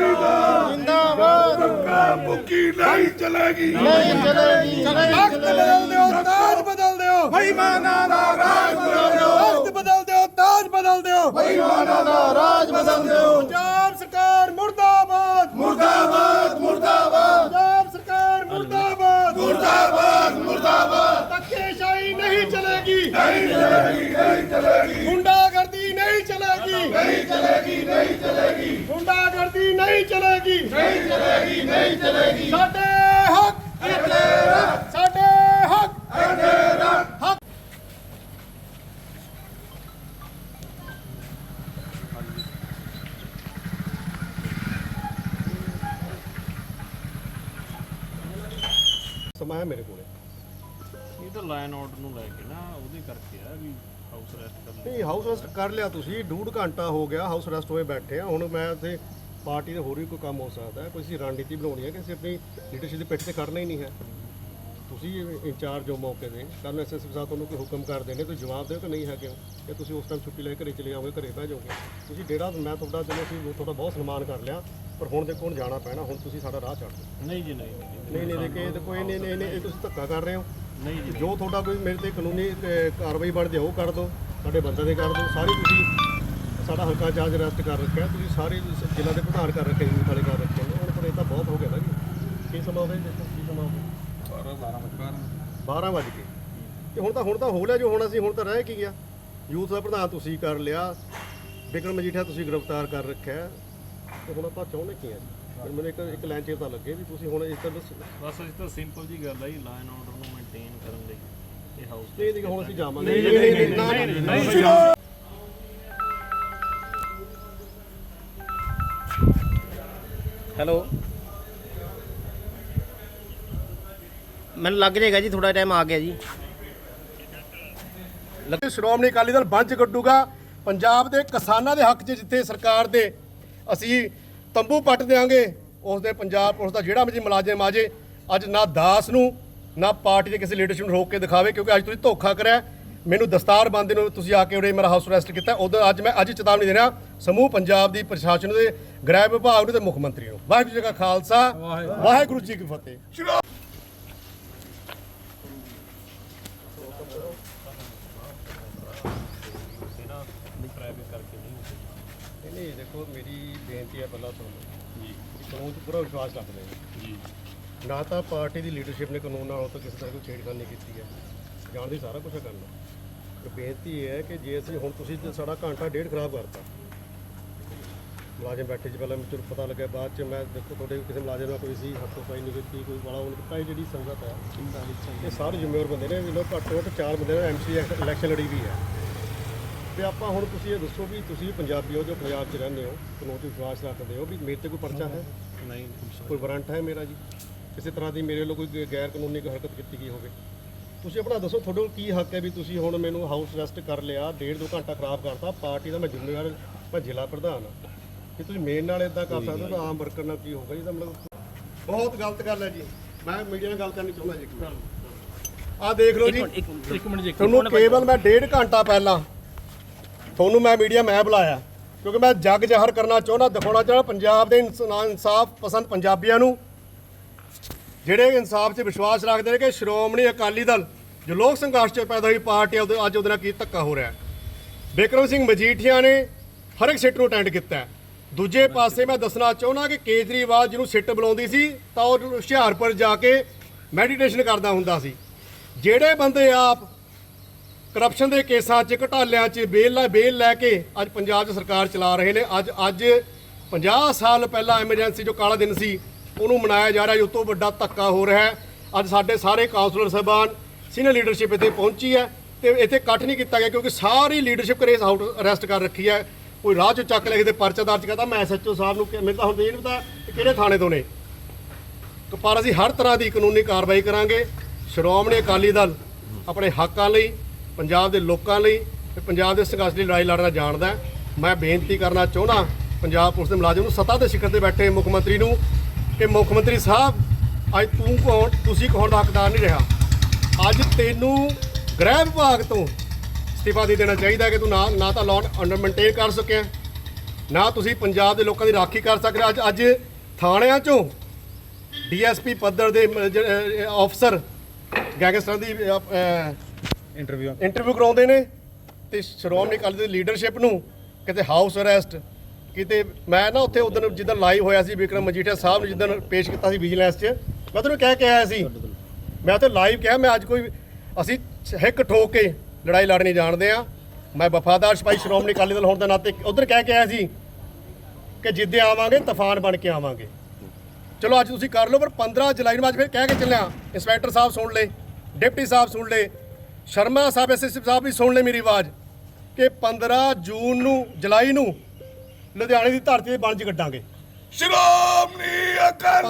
ਜਿੰਦਾਬਾਦ ਮੁਕੀ ਨਹੀਂ ਚਲੇਗੀ। ਨਹੀਂ ਚਲੇਗੀ ਵਕਤ ਬਦਲ ਦਿਓ ਤਾਜ ਬਦਲ ਦਿਓ। ਬੇਈਮਾਨਾਂ ਦਾ ਰਾਜ ਬਦਲ ਦਿਓ। ਵਕਤ ਬਦਲ ਦਿਓ ਤਾਜ ਬਦਲ ਦਿਓ। ਬੇਈਮਾਨਾਂ ਦਾ ਰਾਜ ਬਦਲ ਦਿਓ। ਪੰਜਾਬ ਸਰਕਾਰ ਮੁਰਦਾਬਾਦ ਮੁਰਦਾਬਾਦ ਮੁਰਦਾਬਾਦ ਪੰਜਾਬ ਸਰਕਾਰ ਮੁਰਦਾਬਾਦ ਮੁਰਦਾਬਾਦ ਮੁਰਦਾਬਾਦ ਧੱਕੇਸ਼ਾਹੀ ਨਹੀਂ ਚਲੇਗੀ ਨਹੀਂ ਚਲੇਗੀ ਨਹੀਂ ਚਲੇਗੀ ਗੁੰਡਾਗਰਦੀ ਨਹੀਂ ਚਲੇਗੀ ਨਹੀਂ ਚਲੇਗੀ ਨਹੀਂ ਚਲੇਗੀ। ਗੁੰਡਾਗਰਦੀ ਨਹੀਂ ਚਲੇਗੀ। ਨਹੀਂ ਚਲੇਗੀ ਨਹੀਂ ਚਲੇਗੀ। ਸਾਡੇ ਹੱਕ ਸਾਡੇ ਹੱਕ। ਹੱਕ। ਸਮਾਂ ਹੈ ਮੇਰੇ ਕੋਲੇ। ਇਹ ਤਾਂ ਲਾਈਨ ਆਰਡਰ ਨੂੰ ਲੈ ਕੇ ਨਾ ਉਹਦੇ ਕਰਕੇ ਆ ਵੀ ਹਾਊਸ ਅਰੈਸਟ ਕਰਨ ਨਹੀਂ, ਹਾਊਸ ਅਰੈਸਟ ਕਰ ਲਿਆ ਤੁਸੀਂ, ਡੂਢ ਘੰਟਾ ਹੋ ਗਿਆ ਹਾਊਸ ਅਰੈਸਟ ਹੋਏ ਬੈਠੇ ਆ। ਹੁਣ ਮੈਂ ਇੱਥੇ ਪਾਰਟੀ ਦੇ ਹੋਰ ਵੀ ਕੋਈ ਕੰਮ ਹੋ ਸਕਦਾ ਹੈ, ਕੋਈ ਅਸੀਂ ਰਣਨੀਤੀ ਬਣਾਉਣੀ ਹੈ ਕਿ ਅਸੀਂ ਆਪਣੀ ਲੀਡਰਸ਼ਿਪ ਦੇ ਪਿੱਠ ਤੇ ਖੜਨਾ ਹੀ ਨਹੀਂ ਹੈ। ਤੁਸੀਂ ਇੰਚਾਰਜ ਹੋ ਮੌਕੇ ਦੇ ਕੱਲ ਐਸਐਸਪੀ ਸਾਹਿਬ ਤੁਹਾਨੂੰ ਕੋਈ ਹੁਕਮ ਕਰ ਦੇਣੇ ਤੁਸੀਂ ਜਵਾਬ ਦਿਓ ਕਿ ਨਹੀਂ ਹੈ? ਕਿਉਂ ਕਿ ਤੁਸੀਂ ਉਸ ਟਾਈਮ ਛੁੱਟੀ ਲੈ ਕੇ ਘਰੇ ਚਲੇ ਜਾਓਗੇ ਘਰੇ ਬਹਿ ਜਾਓਗੇ? ਤੁਸੀਂ ਡੇਰਾ, ਮੈਂ ਤੁਹਾਡਾ, ਚਲੋ ਅਸੀਂ ਤੁਹਾਡਾ ਬਹੁਤ ਸਨਮਾਨ ਕਰ ਲਿਆ। ਪਰ ਹੁਣ ਦੇਖੋ ਹੁਣ ਜਾਣਾ ਪੈਣਾ ਹੁਣ ਤੁਸੀਂ ਸਾਡਾ ਰਾਹ ਛੱਡ ਦਿਓ ਨਹੀਂ ਜੀ ਨਹੀਂ ਨਹੀਂ, ਨਹੀਂ ਨਹੀਂ ਦੇਖੇ ਇਹ ਕੋਈ ਨਹੀਂ ਨਹੀਂ ਨਹੀਂ ਇਹ ਤੁਸੀਂ ਧੱਕਾ ਕਰ ਰਹੇ ਹੋ। ਨਹੀਂ ਜੀ ਜੋ ਤੁਹਾਡਾ ਕੋਈ ਮੇਰੇ ਤੇ ਕਾਨੂੰਨੀ ਅਹ, ਕਾਰਵਾਈ ਬਣਦੀ ਹੈ ਉਹ ਕਰ ਦਿਓ ਸਾਡੇ ਬੰਦੇ ਦੇ ਕਰ ਦਿਓ ਸਾਰੀ ਤੁਸੀਂ ਸਾਡਾ ਹਲਕਾ ਚਾਰਜ ਅਰੈਸਟ ਕਰ ਰੱਖਿਆ ਤੁਸੀਂ ਸਾਰੇ ਜ਼ਿਲ੍ਹਾ ਦੇ ਪ੍ਰਧਾਨ ਕਰ ਰੱਖੇ ਯੂਥ ਵਾਲੇ ਕਰ ਰੱਖੇ ਨੇ ਹੁਣ ਪਰ ਇਹ ਤਾਂ ਬਹੁਤ ਹੋ ਗਿਆ ਨਾ ਜੀ। ਕੀ ਸਮਾਂ ਹੋ ਗਿਆ ਜੀ ਦੇਖੋ ਕੀ ਸਮਾਂ ਹੋ ਗਿਆ? 12 ਵਜ ਗਏ। ਤੇ ਹੁਣ ਤਾਂ ਹੁਣ ਤਾਂ ਹੋ ਲਿਆ ਜੋ ਹੋਣਾ ਸੀ ਹੁਣ ਤਾਂ ਰਹਿ ਕੀ ਗਿਆ ਯੂਥ ਦਾ ਪ੍ਰਧਾਨ ਤੁਸੀਂ ਕਰ ਲਿਆ ਬਿਕਰਮ ਮਜੀਠਾ ਤੁਸੀਂ ਗ੍ਰਿਫਤਾਰ ਕਰ ਰੱਖਿਆ। ਤੇ ਹੁਣ ਆਪਾਂ ਚਾਹੁੰਦੇ ਕੀ ਆ ਜੀ? ਫਿਰ ਮੈਨੂੰ ਇੱਕ ਇੱਕ ਲਾਈਨ ਚੇਤਾ ਲੱਗੇ ਵੀ ਤੁਸੀਂ ਹੁਣ ਇਸ ਤਰ੍ਹਾਂ ਦੱਸੋ ਬਸ ਇਸ ਤਾਂ ਸਿੰਪਲ ਜੀ ਗੱਲ ਹੈ ਜੀ ਲਾਈਨ ਆਰਡਰ ਨੂੰ ਮੇਨਟੇਨ ਕਰਨ ਲਈ ਇਹ ਹਾਊਸ ਨਹੀਂ ਨਹੀਂ ਹੁਣ ਅਸੀਂ ਜਾਵਾਂਗੇ। ਨਹੀਂ ਨਹੀਂ ਨਹੀਂ ਨਾ ਨਾ ਹੈਲੋ ਮੈਨੂੰ ਲੱਗ ਜਾਏਗਾ ਜੀ ਥੋੜਾ ਟਾਈਮ ਆ ਗਿਆ ਜੀ। ਲੱਗੇ ਸ਼੍ਰੋਮਣੀ ਅਕਾਲੀ ਦਲ ਬੰਚ ਕੱਢੂਗਾ। ਪੰਜਾਬ ਦੇ ਕਿਸਾਨਾਂ ਦੇ ਹੱਕ 'ਚ ਜਿੱਥੇ ਸਰਕਾਰ ਦੇ ਅਸੀਂ ਤੰਬੂ ਪੱਟ ਦੇਾਂਗੇ ਉਸ ਦੇ ਪੰਜਾਬ ਪੁਲਿਸ ਦਾ ਜਿਹੜਾ ਵੀ ਮੁਲਾਜ਼ਮ ਆ ਜੇ ਅੱਜ ਨਾ ਦਾਸ ਨੂੰ ਨਾ ਪਾਰਟੀ ਦੇ ਕਿਸੇ ਲੀਡਰਸ਼ਿਪ ਨੂੰ ਰੋਕ ਕੇ ਦਿਖਾਵੇ ਕਿਉਂਕਿ ਅੱਜ ਤੁਸੀਂ ਧੋਖਾ ਕਰਿਆ। ਮੈਨੂੰ ਦਸਤਾਰ ਬੰਦੇ ਨੂੰ ਤੁਸੀਂ ਆ ਕੇ ਉਰੇ ਮੇਰਾ ਹਾਊਸ ਅਰੈਸਟ ਕੀਤਾ। ਉਦੋਂ ਅੱਜ ਮੈਂ ਅੱਜ ਚੇਤਾਵਨੀ ਦੇਣਾ ਸਮੂਹ ਪੰਜਾਬ ਦੀ ਪ੍ਰਸ਼ਾਸਨ ਦੇ ਗ੍ਰਹਿ ਵਿਭਾਗ ਨੂੰ ਤੇ ਮੁੱਖ ਮੰਤਰੀ ਨੂੰ। ਵਾਹਿਗੁਰੂ ਜੀ ਕਾ ਖਾਲਸਾ ਵਾਹਿਗੁਰੂ। ਜੀ ਕੀ ਫਤਿਹ। ਪ੍ਰਾਈਵੇਟ ਕਰਕੇ ਨਹੀਂ ਹੁੰਦੇ। ਨਹੀਂ ਦੇਖੋ ਮੇਰੀ ਬੇਨਤੀ ਹੈ ਪਹਿਲਾਂ ਤੁਹਾਨੂੰ ਜੀ। ਕਾਨੂੰਨ 'ਚ ਪੂਰਾ ਵਿਸ਼ਵਾਸ ਰੱਖਦੇ ਹਾਂ ਜੀ। ਨਾ ਤਾਂ ਪਾਰਟੀ ਦੀ ਲੀਡਰਸ਼ਿਪ ਨੇ ਕਾਨੂੰਨ ਨਾਲ ਤੋਂ ਕਿਸੇ ਤਰ੍ਹਾਂ ਕੋਈ ਛੇੜਖਾਨੀ ਕੀਤੀ ਹੈ। ਜਾਣਦੀ ਸਾਰਾ ਕੁਝ ਕਰਨਾ ਤੇ ਬੇਨਤੀ ਇਹ ਹੈ ਕਿ ਜੇ ਅਸੀਂ ਹੁਣ ਤੁਸੀਂ ਤੇ ਸਾਡਾ ਘੰਟਾ ਡੇਢ ਖਰਾਬ ਕਰਤਾ। ਮੁਲਾਜ਼ਮ ਬੈਠੇ ਸੀ ਪਹਿਲਾਂ ਮੈਨੂੰ ਪਤਾ ਲੱਗਿਆ ਬਾਅਦ ਚ ਮੈਂ ਦੇਖੋ ਤੁਹਾਡੇ ਕਿਸੇ ਮੁਲਾਜ਼ਮ ਨਾਲ ਕੋਈ ਸੀ ਹੱਥੋਂ ਪਾਈ ਨਹੀਂ ਕੀਤੀ ਕੋਈ ਵਾਲਾ ਉਹਨੇ ਇਹ ਜਿਹੜੀ ਸੰਗਤ ਹੈ ਇਹ ਸਾਰੇ ਜ਼ਿੰਮੇਵਾਰ ਬੰਦੇ ਨੇ ਵੀ ਲੋਕ ਘੱਟੋ ਘੱਟ ਚਾਰ ਬੰਦੇ ਨੇ ਐਮਸੀ ਇਲੈਕਸ਼ਨ ਲੜੀ ਵੀ ਹੈ। ਤੇ ਆਪਾਂ ਹੁਣ ਤੁਸੀਂ ਇਹ ਦੱਸੋ ਵੀ ਤੁਸੀਂ ਪੰਜਾਬੀ ਹੋ ਜੋ ਪੰਜਾਬ 'ਚ ਰਹਿੰਦੇ ਹੋ ਕਾਨੂੰਨ 'ਤੇ ਵਿਸ਼ਵਾਸ ਰੱਖਦੇ ਹੋ ਵੀ ਮੇਰੇ ਤੇ ਕੋਈ ਪਰਚਾ ਹੈ? ਨਹੀਂ ਕੋਈ ਵਾਰੰਟ ਹੈ ਮੇਰਾ ਜੀ? ਕਿਸੇ ਤਰ੍ਹਾਂ ਦੀ ਮੇਰੇ ਵੱਲੋਂ ਕੋਈ ਗੈਰ ਕਾਨੂੰਨੀ ਹਰਕਤ ਕੀਤੀ ਗਈ ਹੋਵੇ? ਤੁਸੀਂ ਆਪਣਾ ਦੱਸੋ ਤੁਹਾਡੇ ਕੋਲ ਕੀ ਹੱਕ ਹੈ ਵੀ ਤੁਸੀਂ ਹੁਣ ਮੈਨੂੰ ਹਾਊਸ ਅਰੈਸਟ ਕਰ ਲਿਆ ਡੇਢ ਦੋ ਘੰਟਾ ਖਰਾਬ ਕਰਤਾ ਪਾਰਟੀ ਦਾ ਮੈਂ ਜ਼ਿੰਮੇਵਾਰ ਮੈਂ ਜ਼ਿਲ੍ਹਾ ਪ੍ਰਧਾਨ ਹਾਂ। ਕਿ ਤੁਸੀਂ ਮੇਰੇ ਨਾਲ ਇਦਾਂ ਕਰ ਸਕਦੇ ਹੋ ਤਾਂ ਆਮ ਵਰਕਰ ਨਾਲ ਕੀ ਹੋਊਗਾ ਜੀ? ਤਾਂ ਮਤਲਬ ਬਹੁਤ ਗਲਤ ਗੱਲ ਹੈ ਜੀ। ਮੈਂ ਮੀਡੀਆ ਨਾਲ ਗੱਲ ਕਰਨੀ ਚਾਹੁੰਦਾ ਜੀ ਆ ਦੇਖ ਲਓ ਜੀ। ਇੱਕ ਮਿੰਟ ਜੀ। ਤੁਹਾਨੂੰ ਕੇਵਲ ਮੈਂ ਡੇਢ ਘੰਟਾ ਪਹਿਲਾਂ ਤੁਹਾਨੂੰ ਮੈਂ ਮੀਡੀਆ ਮੈਂ ਬੁਲਾਇਆ ਕਿਉਂਕਿ ਮੈਂ ਜੱਗ ਜ਼ਾਹਰ ਕਰਨਾ ਚਾਹੁੰਦਾ ਦਿਖਾਉਣਾ ਚਾਹੁੰਦਾ ਪੰਜਾਬ ਦੇ ਇਨਸਾਨ- ਇਨਸਾਫ ਪਸੰਦ ਪੰਜਾਬੀਆਂ ਨੂੰ। ਜਿਹੜੇ ਇਨਸਾਫ 'ਚ ਵਿਸ਼ਵਾਸ ਰੱਖਦੇ ਨੇ ਕਿ ਸ਼੍ਰੋਮਣੀ ਅਕਾਲੀ ਦਲ ਜੋ ਲੋਕ ਸੰਘਰਸ਼ 'ਚ ਪੈਦਾ ਹੋਈ ਪਾਰਟੀ ਆ, ਉਹਦੇ ਅੱਜ ਉਹਦੇ ਨਾਲ ਕੀ ਧੱਕਾ ਹੋ ਰਿਹਾ ਬਿਕਰਮ ਸਿੰਘ ਮਜੀਠੀਆ ਨੇ ਹਰ ਇੱਕ ਸਿੱਟ ਨੂੰ ਅਟੈਂਡ ਕੀਤਾ ਦੂਜੇ ਪਾਸੇ ਮੈਂ ਦੱਸਣਾ ਚਾਹੁੰਦਾ ਕਿ ਕੇਜਰੀਵਾਲ ਜਿਹਨੂੰ ਸਿੱਟ ਬੁਲਾਉਂਦੀ ਸੀ ਤਾਂ ਉਹ ਹੁਸ਼ਿਆਰਪੁਰ ਜਾ ਕੇ ਮੈਡੀਟੇਸ਼ਨ ਕਰਦਾ ਹੁੰਦਾ ਸੀ। ਜਿਹੜੇ ਬੰਦੇ ਆਪ ਕਰਪਸ਼ਨ ਦੇ ਕੇਸਾਂ 'ਚ ਘਟਾਲਿਆਂ 'ਚ ਬੇਲ ਲੈ ਬੇਲ ਲੈ ਕੇ ਅੱਜ ਪੰਜਾਬ 'ਚ ਸਰਕਾਰ ਚਲਾ ਰਹੇ ਨੇ। ਅੱਜ ਅੱਜ 50 ਸਾਲ ਪਹਿਲਾਂ ਐਮਰਜੈਂਸੀ ਜੋ ਕਾਲਾ ਦਿਨ ਸੀ, ਉਹਨੂੰ ਮਨਾਇਆ ਜਾ ਰਿਹਾ ਉਸ ਤੋਂ ਵੱਡਾ ਧੱਕਾ ਹੋ ਰਿਹਾ ਹੈ। ਅੱਜ ਸਾਡੇ ਸਾਰੇ ਕਾਉਂਸਲਰ ਸਾਹਿਬਾਨ ਸੀਨੀਅਰ ਲੀਡਰਸ਼ਿਪ ਇੱਥੇ ਪਹੁੰਚੀ ਹੈ ਤੇ ਇੱਥੇ ਇਕੱਠ ਨਹੀਂ ਕੀਤਾ ਗਿਆ ਕਿਉਂਕਿ ਸਾਰੀ ਲੀਡਰਸ਼ਿਪ ਕਰੇ ਆਊਟ ਅਰੈਸਟ ਕਰ ਰੱਖੀ ਹੈ। ਕੋਈ ਰਾਹ 'ਚੋਂ ਚੱਕ ਲੈ ਕੇ ਤੇ ਪਰਚਾ ਦਰਜ ਕਰਦਾ, ਮੈਂ ਐਸਐਚਓ ਸਾਹਿਬ ਨੂੰ ਕਿ- ਮੈਨੂੰ ਤਾਂ ਹੁਣ ਇਹ ਨਹੀਂ ਪਤਾ ਕਿਹੜੇ ਥਾਣੇ ਤੋਂ ਨੇ। ਪਰ ਅਸੀਂ ਹਰ ਤਰ੍ਹਾਂ ਦੀ ਕਾਨੂੰਨੀ ਕਾਰਵਾਈ ਕਰਾਂਗੇ। ਸ਼੍ਰੋਮਣੀ ਅਕਾਲੀ ਦਲ ਆਪਣੇ ਹੱਕਾਂ ਲਈ ਪੰਜਾਬ ਦੇ ਲੋਕਾਂ ਲਈ ਤੇ ਪੰਜਾਬ ਦੇ ਸੰਘਰਸ਼ ਲਈ ਲੜਾਈ ਲੜਨਾ ਜਾਣਦਾ ਮੈਂ ਬੇਨਤੀ ਕਰਨਾ ਚਾਹੁੰਦਾ, ਪੰਜਾਬ ਪੁਲਿਸ ਦੇ ਮੁਲਾਜ਼ਮ ਨੂੰ ਸੱਤਾ ਦੇ ਸਿਖਰ ਤੇ ਬੈਠੇ ਮੁੱਖ ਮੰਤਰੀ ਨੂੰ ਕਿ ਮੁੱਖ ਮੰਤਰੀ ਸਾਹਿਬ, ਅੱਜ ਤੂੰ ਕੌਣ, ਤੁਸੀਂ ਕੌਣ ਦਾ ਹੱਕਦਾਰ ਨਹੀਂ ਰਿਹਾ। ਅੱਜ ਤੈਨੂੰ ਗ੍ਰਹਿ ਵਿਭਾਗ ਤੋਂ ਅਸਤੀਫਾ ਦੇ ਦੇਣਾ ਚਾਹੀਦਾ ਕਿ ਤੂੰ ਨਾ ਨਾ ਤਾਂ ਲਾਅ ਅੰਡਰ ਮੇਨਟੇਨ ਕਰ ਸਕਿਆ, ਨਾ ਤੁਸੀਂ ਪੰਜਾਬ ਦੇ ਲੋਕਾਂ ਦੀ ਰਾਖੀ ਕਰ ਸਕਦੇ ਅੱਜ ਅੱਜ ਥਾਣਿਆਂ ਚੋਂ ਡੀਐਸਪੀ ਪੱਧਰ ਦੇ ਅਫਸਰ, ਗੈਂਗਸਟਰਾਂ ਦੀ ਇੰਟਰਵਿਊ ਇੰਟਰਵਿਊ ਕਰਾਉਂਦੇ ਨੇ ਤੇ ਸ਼੍ਰੋਮਣੀ ਅਕਾਲੀ ਦੀ ਲੀਡਰਸ਼ਿਪ ਨੂੰ ਕਿਤੇ ਹਾਊਸ ਅਰੈਸਟ ਕਿਤੇ ਮੈਂ ਨਾ ਉੱਥੇ ਉਦੋਂ ਜਿੱਦਾਂ ਲਾਈਵ ਹੋਇਆ ਸੀ ਵਿਕਰਮ ਮਜੀਠੀਆ ਸਾਹਿਬ ਨੂੰ ਜਿੱਦਾਂ ਪੇਸ਼ ਕੀਤਾ ਸੀ ਵਿਜੀਲੈਂਸ 'ਚ, ਮੈਂ ਤੁਹਾਨੂੰ ਕਹਿ ਕੇ ਆਇਆ ਸੀ। ਮੈਂ ਉੱਥੇ ਲਾਈਵ ਕਿਹਾ, ਮੈਂ ਅੱਜ ਕੋਈ ਅਸੀਂ ਹਿੱਕ ਠੋਕ ਕੇ ਲੜਾਈ ਲੜਨੀ ਜਾਣਦੇ ਆ ਮੈਂ ਵਫਾਦਾਰ ਸਿਪਾਹੀ ਸ਼੍ਰੋਮਣੀ ਅਕਾਲੀ ਦਲ ਹੋਣ ਦੇ ਨਾਤੇ ਉਧਰ ਕਹਿ ਕੇ ਆਇਆ ਸੀ ਕਿ ਜਿੱਦੇ ਆਵਾਂਗੇ, ਤੂਫਾਨ ਬਣ ਕੇ ਆਵਾਂਗੇ। ਚਲੋ ਅੱਜ ਤੁਸੀਂ ਕਰ ਲਓ, ਪਰ 15 ਜੁਲਾਈ ਨੂੰ ਅੱਜ ਫਿਰ ਕਹਿ ਕੇ ਚੱਲਿਆ ਇੰਸਪੈਕਟਰ ਸਾਹਿਬ ਸੁਣ ਲੈ ਡਿਪਟੀ ਸਾਹਿਬ ਸੁਣ ਲੈ ਸ਼ਰਮਾ ਸਾਹਿਬ ਐਸਐਸਪੀ ਸਾਹਿਬ ਵੀ ਸੁਣ ਲੈ ਮੇਰੀ ਆਵਾਜ਼ ਕਿ 15 ਜੂਨ ਨੂੰ, ਜੁਲਾਈ ਨੂੰ ਲੁਧਿਆਣੇ ਦੀ ਧਰਤੀ ਤੇ 'ਚ ਕੱਢਾਂਗੇ। ਸ਼੍ਰੋਮਣੀ ਅਕਾਲੀ